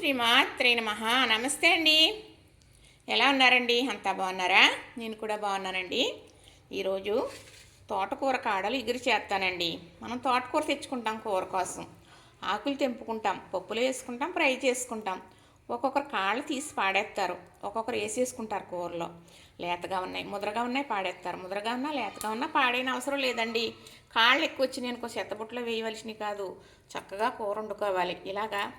శ్రీమాత్రే నమ. నమస్తే అండి. ఎలా ఉన్నారండి? అంతా బాగున్నారా? నేను కూడా బాగున్నానండి. ఈరోజు తోటకూర కాడలు ఎగురు చేస్తానండి. మనం తోటకూర తెచ్చుకుంటాం కూర కోసం. ఆకులు తెంపుకుంటాం పప్పులు వేసుకుంటాం ఫ్రై చేసుకుంటాం. ఒక్కొక్కరు కాళ్ళు తీసి పాడేస్తారు. ఒక్కొక్కరు వేసేసుకుంటారు కూరలో. లేతగా ఉన్నాయి ముద్రగా ఉన్నాయి పాడేస్తారు. ముద్రగా ఉన్నా లేతగా ఉన్నా పాడైన అవసరం లేదండి. కాళ్ళు ఎక్కువ వచ్చి నేను కొంచెం చెత్తబుట్టలో వేయవలసినవి కాదు. చక్కగా కూర వండుకోవాలి. ఇలాగా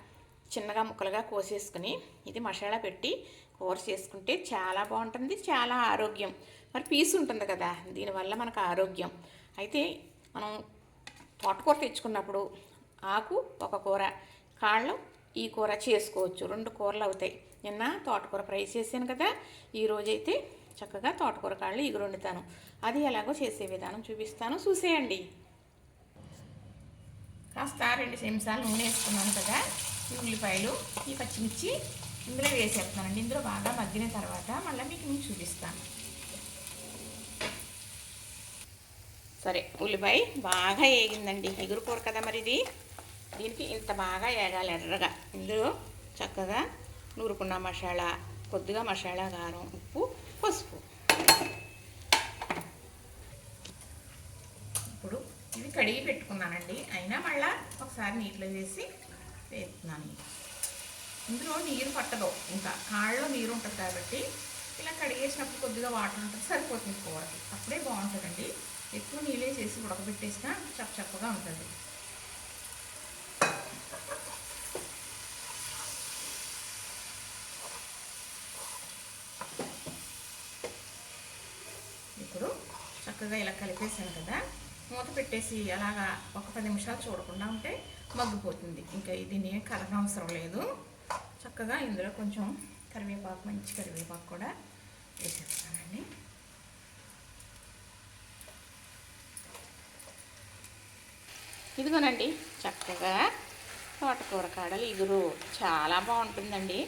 చిన్నగా ముక్కలుగా కోసేసుకుని ఇది మసాలా పెట్టి కూర చేసుకుంటే చాలా బాగుంటుంది చాలా ఆరోగ్యం. మరి పీస్ ఉంటుంది కదా దీనివల్ల మనకు ఆరోగ్యం. అయితే మనం తోటకూర తెచ్చుకున్నప్పుడు ఆకు ఒక కూర కాళ్ళు ఈ కూర చేసుకోవచ్చు రెండు కూరలు అవుతాయి. నిన్న తోటకూర ఫ్రై చేశాను కదా ఈరోజైతే చక్కగా తోటకూర కాళ్ళు ఇగురు వండుతాను అది ఎలాగో చేసే విధానం చూపిస్తాను చూసేయండి. కాస్త రెండు నిమిషాలు నూనె వేసుకున్నాను కదా. ఈ ఉల్లిపాయలు ఈ పచ్చిమిర్చి ఇందులో వేసేస్తున్నానండి. ఇందులో బాగా మగ్గిన తర్వాత మళ్ళీ మీకు నేను చూపిస్తాను. సరే ఉల్లిపాయ బాగా వేగిందండి ఎగురుకోరు కదా మరి ఇది దీనికి ఇంత బాగా వేగాలి ఎర్రగా. ఇందులో చక్కగా నూరుకున్న మసాలా కొద్దిగా మసాలా కారం ఉప్పు పసుపు. ఇప్పుడు ఇవి కడిగి పెట్టుకున్నానండి. అయినా మళ్ళీ ఒకసారి నీటిలో వేసి వేస్తున్నాను ఇందులో నీరు పట్టదు. ఇంకా కాళ్ళలో నీరు ఉంటుంది కాబట్టి ఇలా కడిగేసినప్పుడు కొద్దిగా వాటర్ ఉంటుంది సరిపోతుంది కూరకి. అప్పుడే బాగుంటుందండి. ఎక్కువ నీళ్ళే చేసి ఉడకబెట్టేసినా చప్ప చప్పగా ఉంటుంది. ఇప్పుడు చక్కగా ఇలా కలిపేసాను కదా. మూత పెట్టేసి అలాగా ఒక పది నిమిషాలు చూడకుండా ఉంటే మగ్గిపోతుంది. ఇంకా దీన్ని కలగనవసరం లేదు. చక్కగా ఇందులో కొంచెం కరివేపాకు మంచి కరివేపాకు కూడా వేసేస్తానండి. ఇదిగోనండి చక్కగా తోటకూర కాడలు ఇగురు. చాలా బాగుంటుందండి.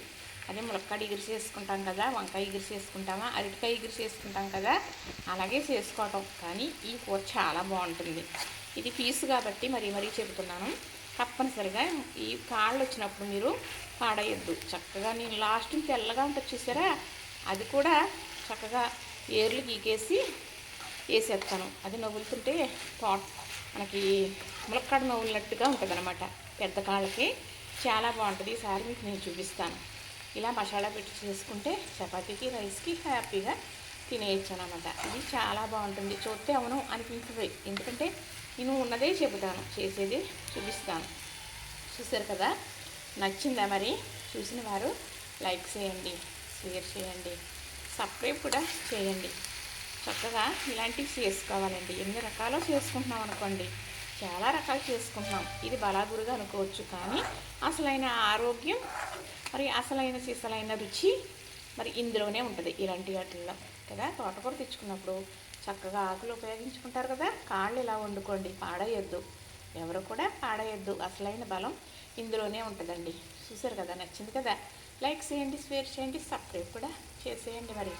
అదే ములక్కాడ ఇగురు చేసుకుంటాం కదా వంకాయ ఇగురు చేసుకుంటామా అరటికాయ ఇగురు చేసుకుంటాం కదా అలాగే చేసుకోవటం. కానీ ఈ కూర చాలా బాగుంటుంది. ఇది పీసు కాబట్టి మరీ మరీ చెబుతున్నాను. తప్పనిసరిగా ఈ కాళ్ళు వచ్చినప్పుడు మీరు పాడేయద్దు. చక్కగా నేను లాస్ట్ తెల్లగా ఉంటుంది చూసారా? అది కూడా చక్కగా ఏర్లు గీకేసి వేసేస్తాను. అది నవ్వులుతుంటే తోట మనకి ములక్కాడ నవ్వులినట్టుగా ఉంటుంది అనమాట పెద్ద కాళ్ళకి చాలా బాగుంటుంది. ఈసారి మీకు నేను చూపిస్తాను. ఇలా మసాలా పెట్టి చేసుకుంటే చపాతీకి రైస్కి హ్యాపీగా తినేయచ్చు అనమాట ఇది చాలా బాగుంటుంది. చూస్తే అవును అనిపించదు. ఎందుకంటే నేను ఉన్నదే చెబుతాను చేసేది చూపిస్తాను. చూసారు కదా? నచ్చిందా మరి? చూసిన వారు లైక్ చేయండి షేర్ చేయండి సబ్స్క్రైబ్ కూడా చేయండి. చక్కగా ఇలాంటివి చేసుకోవాలండి. ఎన్ని రకాలు చేసుకుంటున్నాం అనుకోండి? చాలా రకాలు చేసుకుంటున్నాం. ఇది బలాగురుగా అనుకోవచ్చు కానీ అసలైన ఆరోగ్యం మరి అసలైన సీసలైన రుచి మరి ఇందులోనే ఉంటుంది ఇలాంటి వాటిల్లో. కదా? తోటకూర తెచ్చుకున్నప్పుడు చక్కగా ఆకులు ఉపయోగించుకుంటారు కదా? కాళ్ళు ఇలా వండుకోండి పాడేయొద్దు ఎవరు కూడా పాడేయొద్దు అసలైన బలం ఇందులోనే ఉంటుందండి. చూసారు కదా? నచ్చింది కదా? లైక్ చేయండి షేర్ చేయండి సబ్స్క్రైబ్ కూడా చేసేయండి మరి.